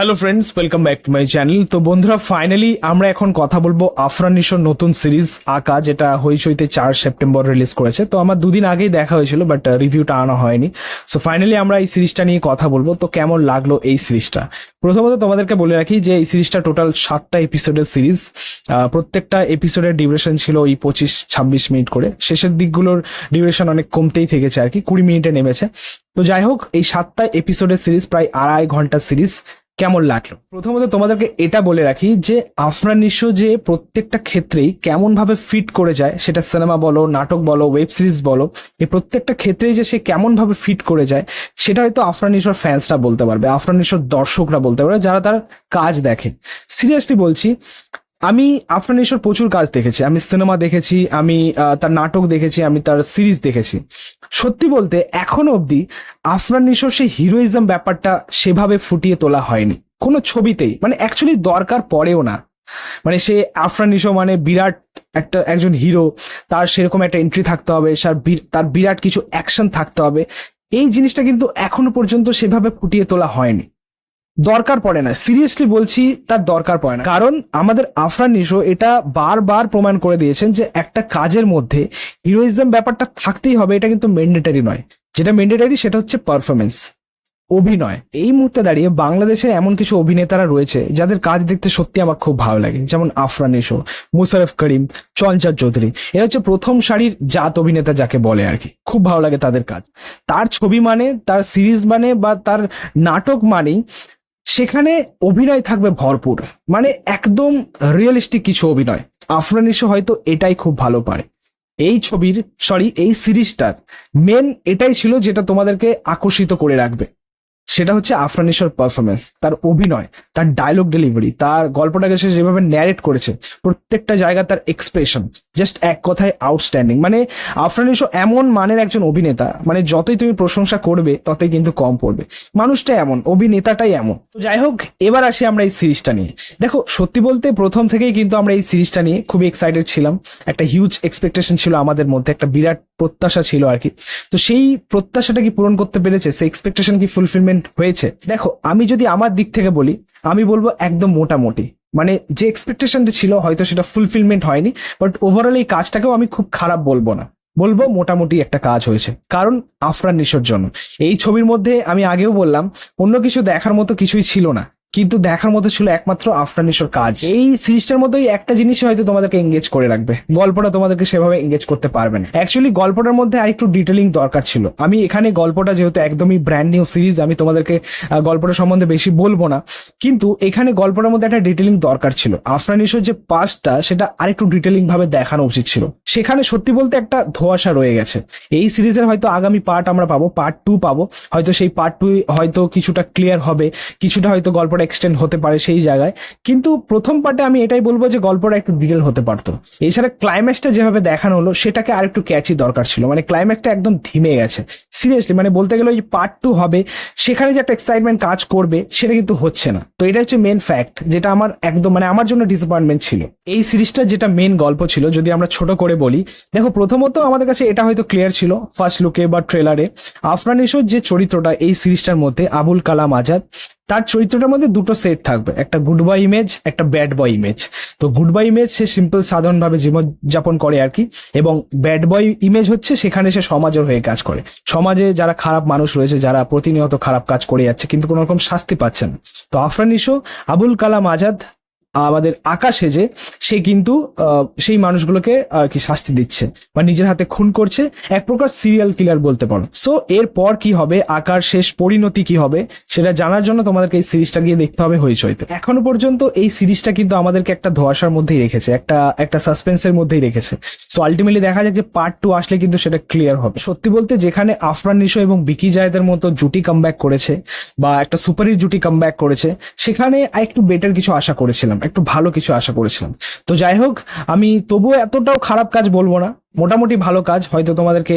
Hello friends welcome back to my channel তো বন্ধুরা finally আমরা এখন কথা বলব আফরান নিশোর নতুন সিরিজ আঁকা, যেটা হইচইতে চার সেপ্টেম্বর রিলিজ করেছে। তো আমার দুদিন আগেই দেখা হয়েছিল বাট রিভিউটা আনা হয়নি। সো ফাইনালি আমরা এই সিরিজটা নিয়ে কথা বলব। তো কেমন লাগল এই সিরিজটা প্রথমত তোমাদেরকে বলে রাখি যে এই সিরিজটা টোটাল সাতটা এপিসোডের সিরিজ প্রত্যেকটা এপিসোডের ডিউরেশন ছিল ওই পঁচিশ, ছাব্বিশ মিনিট করে। শেষের দিকগুলোর ডিউরেশন অনেক কমতেই থেকেছে আর কি, কুড়ি মিনিটে নেমেছে। তো যাই হোক, এই সাতটা এপিসোডের সিরিজ প্রায় আড়াই ঘণ্টার সিরিজ কেমন লাগল? প্রথমত তোমাদেরকে এটা বলে রাখি যে, আফরান নিশো যে প্রত্যেকটা ক্ষেত্রেই কেমনভাবে ফিট করে যায়, সেটা সিনেমা বলো, নাটক বলো ওয়েব সিরিজ বলো, এই প্রত্যেকটা ক্ষেত্রেই যে সে কেমনভাবে ফিট করে যায়, সেটা হয়তো আফরান নিশোর ফ্যান্সরা বলতে পারবে, আফরান নিশোর দর্শকরা বলতে পারবে, যারা তার কাজ দেখে। সিরিয়াসলি বলছি আমি আফরান প্রচুর কাজ দেখেছি, আমি সিনেমা দেখেছি, আমি তার নাটক দেখেছি, আমি তার সিরিজ দেখেছি। সত্যি বলতে, এখনও অবধি আফরান নিশোর সেই হিরোইজম ব্যাপারটা সেভাবে ফুটিয়ে তোলা হয়নি। কোনো ছবিতেই মানে অ্যাকচুয়ালি দরকার পড়েও না। মানে সে আফরান নিশো মানে বিরাট একটা, একজন হিরো, তার সেরকম একটা এন্ট্রি থাকতে হবে তার বিরাট কিছু অ্যাকশন থাকতে হবে। এই জিনিসটা কিন্তু এখনও পর্যন্ত সেভাবে ফুটিয়ে তোলা হয়নি। দরকার পড়ে না। সিরিয়াসলি বলছি, তার দরকার পড়ে না। কারণ আমাদের আফরান নিশো এটা বারবার প্রমাণ করে দিয়েছেন যে একটা কাজের মধ্যে হিরোইজম ব্যাপারটা থাকতেই হবে, এটা কিন্তু ম্যান্ডেটারি নয়। যেটা ম্যান্ডেটারি সেটা হচ্ছে পারফরমেন্স অভিনয়। এই মুহূর্তে দাঁড়িয়ে বাংলাদেশে এমন কিছু অভিনেতারা রয়েছে যাদের কাজ দেখতে সত্যি আমার খুব ভালো লাগে। যেমন আফরান নিশো, মুশারফ করিম, চঞ্চল চৌধুরী। এরা হচ্ছে প্রথম সারির জাত অভিনেতা যাকে বলে আর কি। খুব ভালো লাগে তাদের কাজ। তার ছবি মানে তার সিরিজ মানে বা তার নাটক মানেই সেখানে অভিনয় থাকবে ভরপুর। মানে একদম রিয়েলিস্টিক কিছু অভিনয়। আফরানিসও হয়তো এটাই খুব ভালো পারে এই ছবির সরি এই সিরিজটার মেন এটাই ছিল যেটা তোমাদেরকে আকর্ষিত করে রাখবে। সেটা হচ্ছে আফরানিশোর পারফরমেন্স তার অভিনয়, তার ডায়লগ ডেলিভারি তার গল্পটাকে সে যেভাবে ন্যারেট করেছে, প্রত্যেকটা জায়গা তার এক্সপ্রেশন জাস্ট এক কথায় আউটস্ট্যান্ডিং মানে আফরানিশো এমন মানের একজন অভিনেতা মানে যতই তুমি প্রশংসা করবে, ততই কিন্তু কম পড়বে। মানুষটা এমন, অভিনেতাটাই এমন। তো যাই হোক, এবার আসি আমরা এই সিরিজটা নিয়ে। দেখো, সত্যি বলতে প্রথম থেকেই কিন্তু আমরা এই সিরিজটা নিয়ে খুবই এক্সাইটেড ছিলাম। একটা হিউজ এক্সপেকটেশন ছিল আমাদের মধ্যে, একটা বিরাট প্রত্যাশা ছিল আর কি। তো সেই প্রত্যাশাটা কি পূরণ করতে পেরেছে? সেই এক্সপেকটেশন কি ফুলফিলমেন্ট হয়েছে। দেখো, আমি যদি আমার দিক থেকে বলি, আমি বলব একদম মোটামুটি। মানে যে এক্সপেকটেশনটা ছিল, হয়তো সেটা ফুলফিলমেন্ট হয়নি বাট ওভারঅল এই কাজটাকেও আমি খুব খারাপ বলব না। বলব মোটামুটি একটা কাজ হয়েছে, কারণ আফরান নিশোর জন্য। এই ছবির মধ্যে আমি আগেও বললাম, অন্য কিছু দেখার মতো কিছুই ছিল না। কিন্তু দেখার মতো ছিল একমাত্র আফরান নিশোর কাজ। এই সিরিজটার মধ্যেই একটা জিনিস হয়তো তোমাদেরকে এঙ্গেজ করে রাখবে। গল্পটা তোমাদেরকে সেভাবে এঙ্গেজ করতে পারবে না। অ্যাকচুয়ালি গল্পটার মধ্যে আরেকটু ডিটেলিং দরকার ছিল। আমি এখানে গল্পটা যেহেতু একদমই ব্র্যান্ড নিউ সিরিজ আমি তোমাদেরকে গল্পটা সম্বন্ধে বেশি বলব না। কিন্তু এখানে গল্পটার মধ্যে একটা ডিটেলিং দরকার ছিল। আফরান নিশোর যে পাস্টটা সেটা আরেকটু ডিটেলিং ভাবে দেখানো উচিত ছিল। সেখানে সত্যি বলতে একটা ধোয়াশা রয়ে গেছে। এই সিরিজের হয়তো আগামী পার্ট আমরা পাবো পার্ট টু পাবো। হয়তো সেই পার্ট টু হয়তো কিছুটা ক্লিয়ার হবে। কিছুটা হয়তো গল্পটা এক্সটেন্ড হতে পারে সেই জায়গায়। কিন্তু প্রথম পার্টে আমি এটাই বলব যে গল্পটা একটু ডিটেল হতে পারতো। এছাড়া ক্লাইম্যাক্সটা যেভাবে দেখানো হলো, সেটাকে আর একটু ক্যাচি দরকার ছিল। মানে ক্লাইম্যাক্সটা একদম ধিমে গেছে। সিরিয়াসলি মানে বলতে গেলে ওই পার্ট টু হবে, সেখানে যে একটা এক্সাইটমেন্ট কাজ করবে, সেটা কিন্তু হচ্ছে না। তো এটা হচ্ছে মেন ফ্যাক্ট যেটা আমার একদম মানে আমার জন্য ডিসঅ্যাপয়েন্টমেন্ট ছিল। এই সিরিজটা যেটা মেন গল্প ছিল, যদি আমরা ছোট করে বলি, দেখো প্রথমত আমাদের কাছে এটা হয়তো ক্লিয়ার ছিল ফার্স্ট লুকে বা ট্রেলারে আফরান ইসোর যে চরিত্রটা এই সিরিজটার মধ্যে, আবুল কালাম আজাদ তার চরিত্রটার মধ্যে দুটো সেট থাকবে। একটা গুড বয় ইমেজ একটা ব্যাড বয় ইমেজ তো গুড বয় ইমেজ সে সিম্পল সাধারণভাবে জীবনযাপন করে আর কি, এবং ব্যাড বয় ইমেজ হচ্ছে সেখানে সে সমাজের হয়ে কাজ করে। সমাজে যারা খারাপ মানুষ রয়েছে, যারা প্রতিনিয়ত খারাপ কাজ করে যাচ্ছে, কিন্তু কোনো রকম শাস্তি পাচ্ছে না। তো আফরান ইসো, আবুল কালাম আজাদ আমাদের আকাশে যে সে কিন্তু সেই মানুষগুলোকে আর কি শাস্তি দিচ্ছে বা নিজের হাতে খুন করছে। এক প্রকার সিরিয়াল কিলার বলতে পারো। সো এরপর কি হবে? আকার শেষ পরিণতি কি হবে? সেটা জানার জন্য তোমাদেরকে এই সিরিজটা গিয়ে দেখতে হবে হইচইতে। এখনও পর্যন্ত এই সিরিজটা কিন্তু আমাদেরকে একটা ধোয়াশার মধ্যেই রেখেছে, একটা একটা সাসপেন্সের মধ্যেই রেখেছে। সো আলটিমেটলি দেখা যাক যে পার্ট টু আসলে কিন্তু সেটা ক্লিয়ার হবে। সত্যি বলতে যেখানে আফরান নিশো এবং বিকি জায়েদের মতো জুটি কামব্যাক করেছে বা একটা সুপারহিট জুটি কামব্যাক করেছে, সেখানে একটু বেটার কিছু আশা করেছিলাম। একটু ভালো কিছু আশা করেছিলাম। তো যাই হোক, আমি তবুও এতটাও খারাপ কাজ বলব না। মোটামুটি ভালো কাজ। হয়তো তোমাদেরকে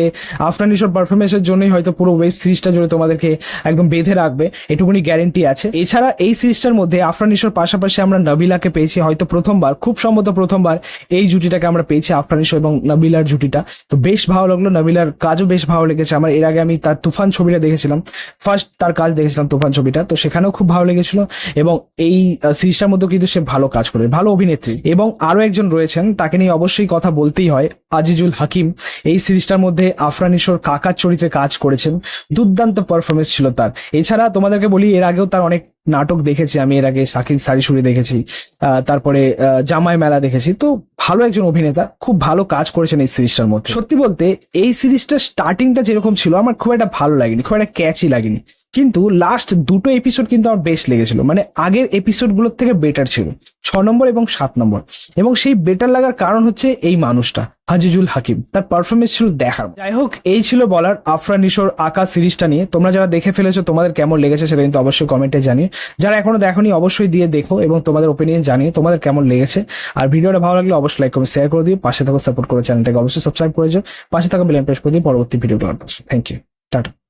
আফরান নিশোর পারফরমেন্সের জন্যই হয়তো পুরো ওয়েব সিরিজটা জুড়ে তোমাদেরকে একদম বেঁধে রাখবে। এটুকুনি গ্যারেন্টি আছে। এছাড়া এই সিরিজটার মধ্যে আফরান নিশোর পাশাপাশি আমরা নবিলাকে পেয়েছি হয়তো প্রথমবার, খুব সম্ভবত প্রথমবার এই জুটিটাকে আমরা পেয়েছি আফরান নিশো এবং নবিলার জুটিটা। তো বেশ ভালো লাগল, নবিলার কাজও বেশ ভালো লেগেছে। আমার এর আগে আমি তার তুফান ছবিটা দেখেছিলাম। ফার্স্ট তার কাজ দেখেছিলাম তুফান ছবিটা। তো সেখানেও খুব ভালো লেগেছিল এবং এই সিরিজটার মধ্যে কিন্তু সে ভালো কাজ করে, ভালো অভিনেত্রী। এবং আরও একজন রয়েছেন, তাকে নিয়ে অবশ্যই কথা বলতেই হয়। আজিজুল হাকিম এই সিরিজটার মধ্যে আফরানিশোর কাকার চরিত্রে কাজ করেছেন। দুর্দান্ত পারফরমেন্স ছিল তার। এছাড়া তোমাদেরকে বলি, এর আগেও তার অনেক নাটক দেখেছি আমি, এর আগে সাকিব সারিসুরি দেখেছি তারপরে জামাই মেলা দেখেছি। তো ভালো একজন অভিনেতা, খুব ভালো কাজ করেছেন এই সিরিজটার মধ্যে। সত্যি বলতে, এই সিরিজটার স্টার্টিংটা যেরকম ছিল, আমার খুব একটা ভালো লাগেনি, খুব একটা ক্যাচই লাগেনি। কিন্তু লাস্ট দুটো এপিসোড কিন্তু আমার বেশ লেগেছিল মানে আগের এপিসোডগুলোর থেকে বেটার ছিল, ছ নম্বর এবং সাত নম্বর। এবং সেই বেটার লাগার কারণ হচ্ছে এই মানুষটা হাজিজুল হাকিম। তার পারফরমেন্স ছিল দেখার যাই হোক, এই ছিল বলার আফরান নিশোর আঁকা সিরিজটা নিয়ে। তোমরা যারা দেখে ফেলেছো তোমাদের কেমন লেগেছে সেটা কিন্তু অবশ্যই কমেন্টে জানিয়ে যারা এখনও দেখোনি, অবশ্যই দিয়ে দেখো এবং তোমাদের ওপিনিয়ন জানিয়ে তোমাদের কেমন লেগেছে। আর ভিডিওটা ভালো লাগলে অবশ্যই লাইক করে শেয়ার করে দিও। পাশে থাকো সাপোর্ট করে চ্যানেলটাকে অবশ্যই সাবস্ক্রাইব করে যাও পাশে থাকা বেল প্রেস করে দিও পরবর্তী ভিডিওগুলো থ্যাংক ইউ টাটা